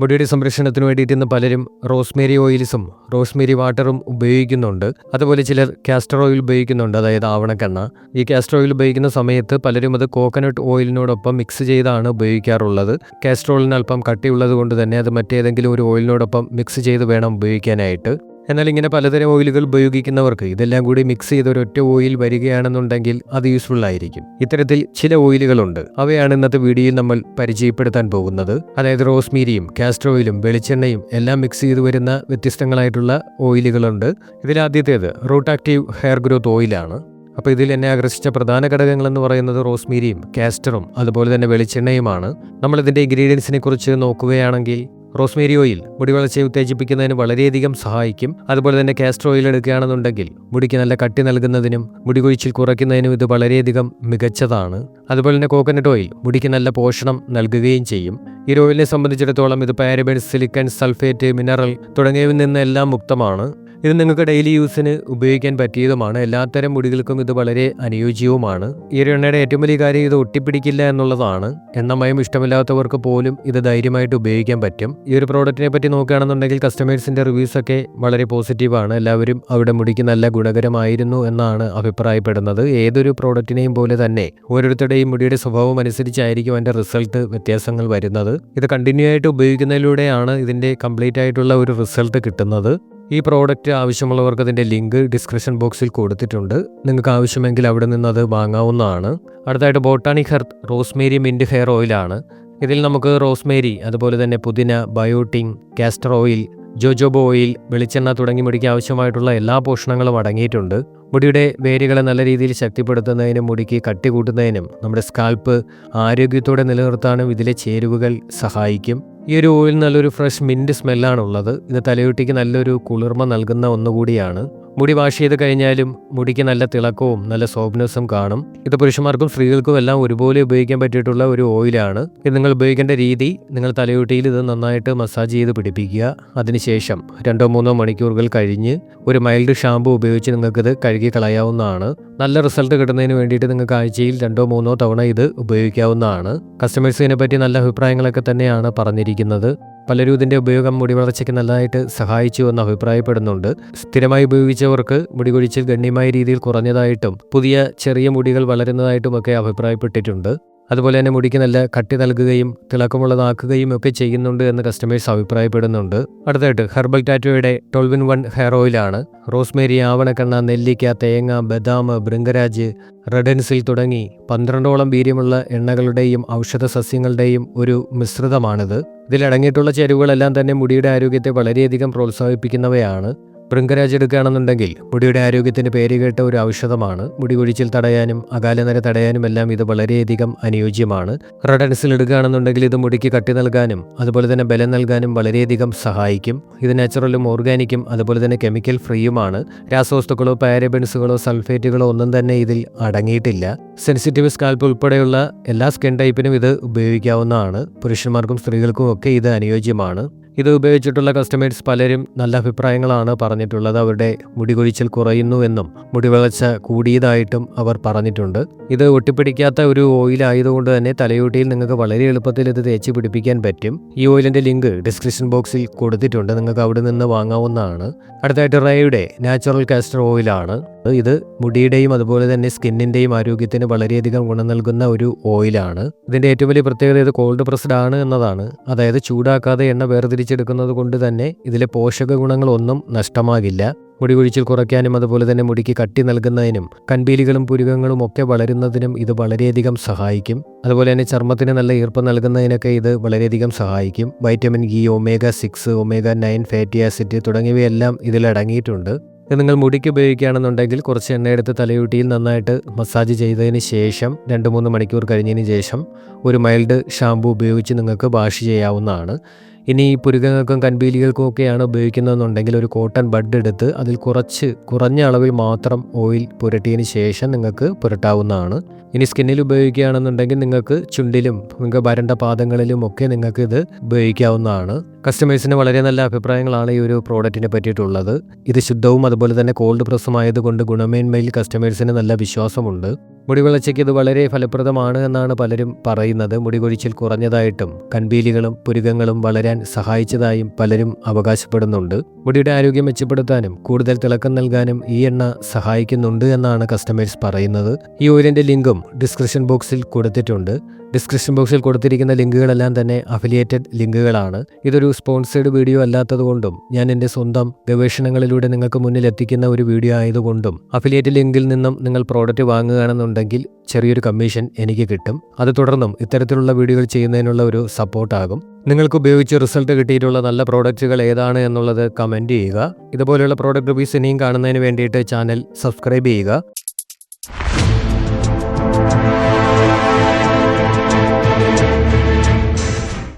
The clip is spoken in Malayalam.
മുടിയുടെ സംരക്ഷണത്തിന് വേണ്ടിയിട്ട് ഇന്ന് പലരും റോസ്മേരി ഓയിൽസും റോസ്മേരി വാട്ടറും ഉപയോഗിക്കുന്നുണ്ട്. അതുപോലെ ചിലർ കാസ്റ്റർ ഓയിൽ ഉപയോഗിക്കുന്നുണ്ട് അതായത് ആവണക്കെണ്ണ. ഈ കാസ്റ്റർ ഓയിൽ ഉപയോഗിക്കുന്ന സമയത്ത് പലരും അത് കോക്കനട്ട് ഓയിലിനോടൊപ്പം മിക്സ് ചെയ്താണ് ഉപയോഗിക്കാറുള്ളത്. കാസ്റ്റർ ഓയിലിന് അല്പം കട്ടിയുള്ളത് കൊണ്ട് തന്നെ അത് മറ്റേതെങ്കിലും ഒരു ഓയിലിനോടൊപ്പം മിക്സ് ചെയ്ത് വേണം ഉപയോഗിക്കാനായിട്ട്. എന്നാൽ ഇങ്ങനെ പലതരം ഓയിലുകൾ ഉപയോഗിക്കുന്നവർക്ക് ഇതെല്ലാം കൂടി മിക്സ് ചെയ്ത് ഒരൊറ്റ ഓയിൽ വരികയാണെന്നുണ്ടെങ്കിൽ അത് യൂസ്ഫുൾ ആയിരിക്കും. ഇത്തരത്തിൽ ചില ഓയിലുകളുണ്ട്. അവയാണ് ഇന്നത്തെ വീഡിയോയിൽ നമ്മൾ പരിചയപ്പെടുത്താൻ പോകുന്നത്. അതായത് റോസ്മീരിയും കാസ്റ്റർ ഓയിലും വെളിച്ചെണ്ണയും എല്ലാം മിക്സ് ചെയ്ത് വരുന്ന വ്യത്യസ്തങ്ങളായിട്ടുള്ള ഓയിലുകളുണ്ട്. ഇതിൽ ഇതിലാദ്യത്തേത് റൂട്ട് ആക്റ്റീവ് ഹെയർ ഗ്രോത്ത് ഓയിലാണ്. അപ്പോൾ ഇതിൽ എന്നെ ആകർഷിച്ച പ്രധാന ഘടകങ്ങൾ എന്ന് പറയുന്നത് റോസ്മീരിയും കാസ്റ്ററും അതുപോലെ തന്നെ വെളിച്ചെണ്ണയുമാണ്. നമ്മളിതിന്റെ ഇൻഗ്രീഡിയൻസിനെ കുറിച്ച് നോക്കുകയാണെങ്കിൽ റോസ്മേരി ഓയിൽ മുടി വളർച്ചയെ ഉത്തേജിപ്പിക്കുന്നതിന് വളരെയധികം സഹായിക്കും. അതുപോലെ തന്നെ കാസ്റ്റർ ഓയിൽ എടുക്കുകയാണെന്നുണ്ടെങ്കിൽ മുടിക്ക് നല്ല കട്ടി നൽകുന്നതിനും മുടി കൊഴിച്ചിൽ കുറയ്ക്കുന്നതിനും ഇത് വളരെയധികം മികച്ചതാണ്. അതുപോലെ തന്നെ കോക്കനട്ട് ഓയിൽ മുടിക്ക് നല്ല പോഷണം നൽകുകയും ചെയ്യും. ഈ ഓയിലിനെ സംബന്ധിച്ചിടത്തോളം ഇത് പാരബൻ സിലിക്കൺ സൾഫേറ്റ് മിനറൽ തുടങ്ങിയവയിൽ നിന്നെല്ലാം മുക്തമാണ്. ഇത് നിങ്ങൾക്ക് ഡെയിലി യൂസിന് ഉപയോഗിക്കാൻ പറ്റിയതുമാണ്. എല്ലാത്തരം മുടികൾക്കും ഇത് വളരെ അനുയോജ്യവുമാണ്. ഈ ഒരു എണ്ണയുടെ ഏറ്റവും വലിയ കാര്യം ഇത് ഒട്ടിപ്പിടിക്കില്ല എന്നുള്ളതാണ്. എണ്ണമയം ഇഷ്ടമില്ലാത്തവർക്ക് പോലും ഇത് ധൈര്യമായിട്ട് ഉപയോഗിക്കാൻ പറ്റും. ഈ ഒരു പ്രോഡക്റ്റിനെ പറ്റി നോക്കുകയാണെന്നുണ്ടെങ്കിൽ കസ്റ്റമേഴ്സിന്റെ റിവ്യൂസ് ഒക്കെ വളരെ പോസിറ്റീവാണ് എല്ലാവരും അവിടെ മുടിക്ക് നല്ല ഗുണകരമായിരുന്നു എന്നാണ് അഭിപ്രായപ്പെടുന്നത്. ഏതൊരു പ്രോഡക്റ്റിനെയും പോലെ തന്നെ ഓരോരുത്തരുടെയും മുടിയുടെ സ്വഭാവം അനുസരിച്ചായിരിക്കും അതിന്റെ റിസൾട്ട് വ്യത്യാസങ്ങൾ വരുന്നത്. ഇത് കണ്ടിന്യൂ ആയിട്ട് ഉപയോഗിക്കുന്നതിലൂടെയാണ് ഇതിന്റെ കംപ്ലീറ്റ് ആയിട്ടുള്ള ഒരു റിസൾട്ട് കിട്ടുന്നത്. ഈ പ്രോഡക്റ്റ് ആവശ്യമുള്ളവർക്ക് അതിന്റെ ലിങ്ക് ഡിസ്ക്രിപ്ഷൻ ബോക്സിൽ കൊടുത്തിട്ടുണ്ട്. നിങ്ങൾക്ക് ആവശ്യമെങ്കിൽ അവിടെ നിന്ന് അത് വാങ്ങാവുന്നതാണ്. അടുത്തായിട്ട് botanic hearth rosemary mint hair ഓയിലാണ് ഇതിൽ നമുക്ക് റോസ്മേരി അതുപോലെ തന്നെ പുതിന biotin castor oil jojoba oil വെളിച്ചെണ്ണ തുടങ്ങി മുടിക്ക് ആവശ്യമായിട്ടുള്ള എല്ലാ പോഷണങ്ങളും അടങ്ങിയിട്ടുണ്ട്. മുടിയുടെ വേരുകളെ നല്ല രീതിയിൽ ശക്തിപ്പെടുത്തുന്നതിനും മുടിക്ക് കട്ടി കൂട്ടുന്നതിനും നമ്മുടെ സ്കാൽപ്പ് ആരോഗ്യത്തോടെ നിലനിർത്താനും ഇതിലെ ചേരുവകൾ സഹായിക്കും. ഈ ഒരു ഓയിൽ നല്ലൊരു ഫ്രഷ് മിന്റ് സ്മെല്ലാണുള്ളത്. ഇത് തലയോട്ടിക്ക് നല്ലൊരു കുളിർമ നൽകുന്ന ഒന്നുകൂടിയാണ്. മുടി വാഷ് ചെയ്ത് കഴിഞ്ഞാലും മുടിക്ക് നല്ല തിളക്കവും നല്ല സോഫ്റ്റ്നെസ്സും കാണും. ഇത് പുരുഷന്മാർക്കും സ്ത്രീകൾക്കും എല്ലാം ഒരുപോലെ ഉപയോഗിക്കാൻ പറ്റിയിട്ടുള്ള ഒരു ഓയിലാണ്. ഇത് നിങ്ങൾ ഉപയോഗിക്കേണ്ട രീതി നിങ്ങൾ തലയോട്ടിയിൽ ഇത് നന്നായിട്ട് മസാജ് ചെയ്ത് പിടിപ്പിക്കുക. അതിനുശേഷം രണ്ടോ മൂന്നോ മണിക്കൂറുകൾ കഴിഞ്ഞ് ഒരു മൈൽഡ് ഷാമ്പു ഉപയോഗിച്ച് നിങ്ങൾക്കിത് കഴുകി കളയാവുന്നതാണ്. നല്ല റിസൾട്ട് കിട്ടുന്നതിന് വേണ്ടിയിട്ട് നിങ്ങൾക്ക് ആഴ്ചയിൽ രണ്ടോ മൂന്നോ തവണ ഇത് ഉപയോഗിക്കാവുന്നതാണ്. കസ്റ്റമേഴ്സ് ഇതിനെപ്പറ്റി നല്ല അഭിപ്രായങ്ങളൊക്കെ തന്നെയാണ് പറഞ്ഞിരിക്കുന്നത്. പലരും ഇതിന്റെ ഉപയോഗം മുടി വളർച്ചയ്ക്ക് നല്ലതായിട്ട് സഹായിച്ചു എന്ന് അഭിപ്രായപ്പെടുന്നുണ്ട്. സ്ഥിരമായി ഉപയോഗിച്ചവർക്ക് മുടി കൊഴിച്ചിൽ ഗണ്യമായ രീതിയിൽ കുറഞ്ഞതായിട്ടും പുതിയ ചെറിയ മുടികൾ വളരുന്നതായിട്ടുമൊക്കെ അഭിപ്രായപ്പെട്ടിട്ടുണ്ട്. അതുപോലെ തന്നെ മുടിക്ക് നല്ല കട്ടി നൽകുകയും തിളക്കമുള്ളതാക്കുകയും ഒക്കെ ചെയ്യുന്നുണ്ട് എന്ന് കസ്റ്റമേഴ്സ് അഭിപ്രായപ്പെടുന്നുണ്ട്. അടുത്തായിട്ട് ഹെർബൽ ടാറ്റോയുടെ ട്വൽവ് ഇൻ വൺ ഹെയർ ഓയിലാണ് റോസ്മേരി ആവണക്കണ്ണ നെല്ലിക്ക തേങ്ങ ബദാം ബൃങ്കരാജ് റെഡൻസിൽ തുടങ്ങി പന്ത്രണ്ടോളം വീര്യമുള്ള എണ്ണകളുടെയും ഔഷധ സസ്യങ്ങളുടെയും ഒരു മിശ്രിതമാണിത്. ഇതിലടങ്ങിയിട്ടുള്ള ചേരുവകളെല്ലാം തന്നെ മുടിയുടെ ആരോഗ്യത്തെ വളരെയധികം പ്രോത്സാഹിപ്പിക്കുന്നവയാണ്. ബൃങ്കരാജ് എടുക്കുകയാണെന്നുണ്ടെങ്കിൽ മുടിയുടെ ആരോഗ്യത്തിന് പേരുകേട്ട ഒരു ഔഷധമാണ്. മുടി കൊഴിച്ചിൽ തടയാനും അകാലനര തടയാനും എല്ലാം ഇത് വളരെയധികം അനുയോജ്യമാണ്. റെഡൻസിൽ എടുക്കുകയാണെന്നുണ്ടെങ്കിൽ ഇത് മുടിക്ക് കട്ടി നൽകാനും അതുപോലെ തന്നെ ബലം നൽകാനും വളരെയധികം സഹായിക്കും. ഇത് നാച്ചുറലും ഓർഗാനിക്കും അതുപോലെ തന്നെ കെമിക്കൽ ഫ്രീയുമാണ്. രാസവസ്തുക്കളോ പാരബൻസുകളോ സൾഫേറ്റുകളോ ഒന്നും തന്നെ ഇതിൽ അടങ്ങിയിട്ടില്ല. സെൻസിറ്റീവ് സ്കാൽപ്പ് ഉൾപ്പെടെയുള്ള എല്ലാ സ്കിൻ ടൈപ്പിനും ഇത് ഉപയോഗിക്കാവുന്നതാണ്. പുരുഷന്മാർക്കും സ്ത്രീകൾക്കും ഒക്കെ ഇത് അനുയോജ്യമാണ്. ഇത് ഉപയോഗിച്ചിട്ടുള്ള കസ്റ്റമേഴ്സ് പലരും നല്ല അഭിപ്രായങ്ങളാണ് പറഞ്ഞിട്ടുള്ളത്. അവരുടെ മുടി കൊഴിച്ചിൽ കുറയുന്നുവെന്നും മുടി വളർച്ച കൂടിയതായിട്ടും അവർ പറഞ്ഞിട്ടുണ്ട്. ഇത് ഒട്ടിപ്പിടിക്കാത്ത ഒരു ഓയിൽ ആയതുകൊണ്ട് തന്നെ തലയോട്ടിയിൽ നിങ്ങൾക്ക് വളരെ എളുപ്പത്തിൽ ഇത് തേച്ച് പിടിപ്പിക്കാൻ പറ്റും. ഈ ഓയിലിന്റെ ലിങ്ക് ഡിസ്ക്രിപ്ഷൻ ബോക്സിൽ കൊടുത്തിട്ടുണ്ട്. നിങ്ങൾക്ക് അവിടെ നിന്ന് വാങ്ങാവുന്നതാണ്. അടുത്തായിട്ട് റേയുടെ നാച്ചുറൽ കാസ്റ്റർ ഓയിലാണ് ഇത് മുടിയുടെയും അതുപോലെ തന്നെ സ്കിന്നിന്റെയും ആരോഗ്യത്തിന് വളരെയധികം ഗുണം നൽകുന്ന ഒരു ഓയിലാണ്. ഇതിന്റെ ഏറ്റവും വലിയ പ്രത്യേകത ഇത് കോൾഡ് പ്രസ്ഡ് ആണ് എന്നതാണ്. അതായത് ചൂടാക്കാതെ എണ്ണ വേർതിരിച്ചെടുക്കുന്നത് കൊണ്ട് തന്നെ ഇതിലെ പോഷക ഗുണങ്ങളൊന്നും നഷ്ടമാകില്ല. മുടി കൊഴിച്ചിൽ കുറയ്ക്കാനും അതുപോലെ തന്നെ മുടിക്ക് കട്ടി നൽകുന്നതിനും കൺപീലികളും പുരുകങ്ങളും ഒക്കെ വളരുന്നതിനും ഇത് വളരെയധികം സഹായിക്കും. അതുപോലെ തന്നെ ചർമ്മത്തിന് നല്ല ഈർപ്പം നൽകുന്നതിനൊക്കെ ഇത് വളരെയധികം സഹായിക്കും. Vitamin E omega six omega nine fatty acid തുടങ്ങിയവയെല്ലാം ഇതിൽ അടങ്ങിയിട്ടുണ്ട് ഇത് നിങ്ങൾ മുടിക്ക് ഉപയോഗിക്കുകയാണെന്നുണ്ടെങ്കിൽ കുറച്ച് എണ്ണയെടുത്ത് തലയൂട്ടിയിൽ നന്നായിട്ട് മസാജ് ചെയ്തതിന് ശേഷം രണ്ട് മൂന്ന് മണിക്കൂർ കഴിഞ്ഞതിന് ശേഷം ഒരു മൈൽഡ് ഷാമ്പു ഉപയോഗിച്ച് നിങ്ങൾക്ക് വാഷ് ചെയ്യാവുന്നതാണ്. ഇനി ഈ പുരുകങ്ങൾക്കും കൺപീലികൾക്കും ഒക്കെയാണ് ഉപയോഗിക്കുന്നതെന്നുണ്ടെങ്കിൽ ഒരു കോട്ടൺ ബഡ് എടുത്ത് അതിൽ കുറച്ച് കുറഞ്ഞ അളവിൽ മാത്രം ഓയിൽ പുരട്ടിയതിന് ശേഷം നിങ്ങൾക്ക് പുരട്ടാവുന്നതാണ്. ഇനി സ്കിന്നിൽ ഉപയോഗിക്കുകയാണെന്നുണ്ടെങ്കിൽ നിങ്ങൾക്ക് ചുണ്ടിലും നിങ്ങൾക്ക് വരണ്ട പാദങ്ങളിലും ഒക്കെ നിങ്ങൾക്ക് ഇത് ഉപയോഗിക്കാവുന്നതാണ്. കസ്റ്റമേഴ്സിന് വളരെ നല്ല അഭിപ്രായങ്ങളാണ് ഈ ഒരു പ്രോഡക്റ്റിനെ പറ്റിയിട്ടുള്ളത്. ഇത് ശുദ്ധവും അതുപോലെ തന്നെ കോൾഡ് പ്രസ്സുമായതുകൊണ്ട് ഗുണമേന്മയിൽ കസ്റ്റമേഴ്സിന് നല്ല വിശ്വാസമുണ്ട്. മുടി വളർച്ചയ്ക്ക് ഇത് വളരെ ഫലപ്രദമാണ് എന്നാണ് പലരും പറയുന്നത്. മുടി കൊഴിച്ചിൽ കുറഞ്ഞതായിട്ടും കൺപീലികളും പുരുകങ്ങളും വളരാൻ സഹായിച്ചതായും പലരും അവകാശപ്പെടുന്നുണ്ട്. മുടിയുടെ ആരോഗ്യം മെച്ചപ്പെടുത്താനും കൂടുതൽ തിളക്കം നൽകാനും ഈ എണ്ണ സഹായിക്കുന്നുണ്ട് എന്നാണ് കസ്റ്റമേഴ്സ് പറയുന്നത്. ഈ ഓയിലിന്റെ ലിങ്കും ഡിസ്ക്രിപ്ഷൻ ബോക്സിൽ കൊടുത്തിട്ടുണ്ട്. ഡിസ്ക്രിപ്ഷൻ ബോക്സിൽ കൊടുത്തിരിക്കുന്ന ലിങ്കുകളെല്ലാം തന്നെ അഫിലിയേറ്റഡ് ലിങ്കുകളാണ്. ഇതൊരു സ്പോൺസേഡ് വീഡിയോ അല്ലാത്തതുകൊണ്ടും ഞാൻ എന്റെ സ്വന്തം ഗവേഷണങ്ങളിലൂടെ നിങ്ങൾക്ക് മുന്നിൽ എത്തിക്കുന്ന ഒരു വീഡിയോ ആയതുകൊണ്ടും അഫിലിയേറ്റ് ലിങ്കിൽ നിന്നും നിങ്ങൾ പ്രോഡക്റ്റ് വാങ്ങുകയാണെന്നുണ്ടെങ്കിൽ ചെറിയൊരു കമ്മീഷൻ എനിക്ക് കിട്ടും. അത് തുടർന്നും ഇത്തരത്തിലുള്ള വീഡിയോകൾ ചെയ്യുന്നതിനുള്ള ഒരു സപ്പോർട്ടാകും നിങ്ങൾക്ക് ഉപയോഗിച്ച് റിസൾട്ട് കിട്ടിയിട്ടുള്ള നല്ല പ്രോഡക്റ്റുകൾ ഏതാണ് എന്നുള്ളത് കമന്റ് ചെയ്യുക. ഇതുപോലെയുള്ള പ്രോഡക്റ്റ് റിവ്യൂസ് ഇനിയും കാണുന്നതിന് വേണ്ടിയിട്ട് ചാനൽ സബ്സ്ക്രൈബ് ചെയ്യുക.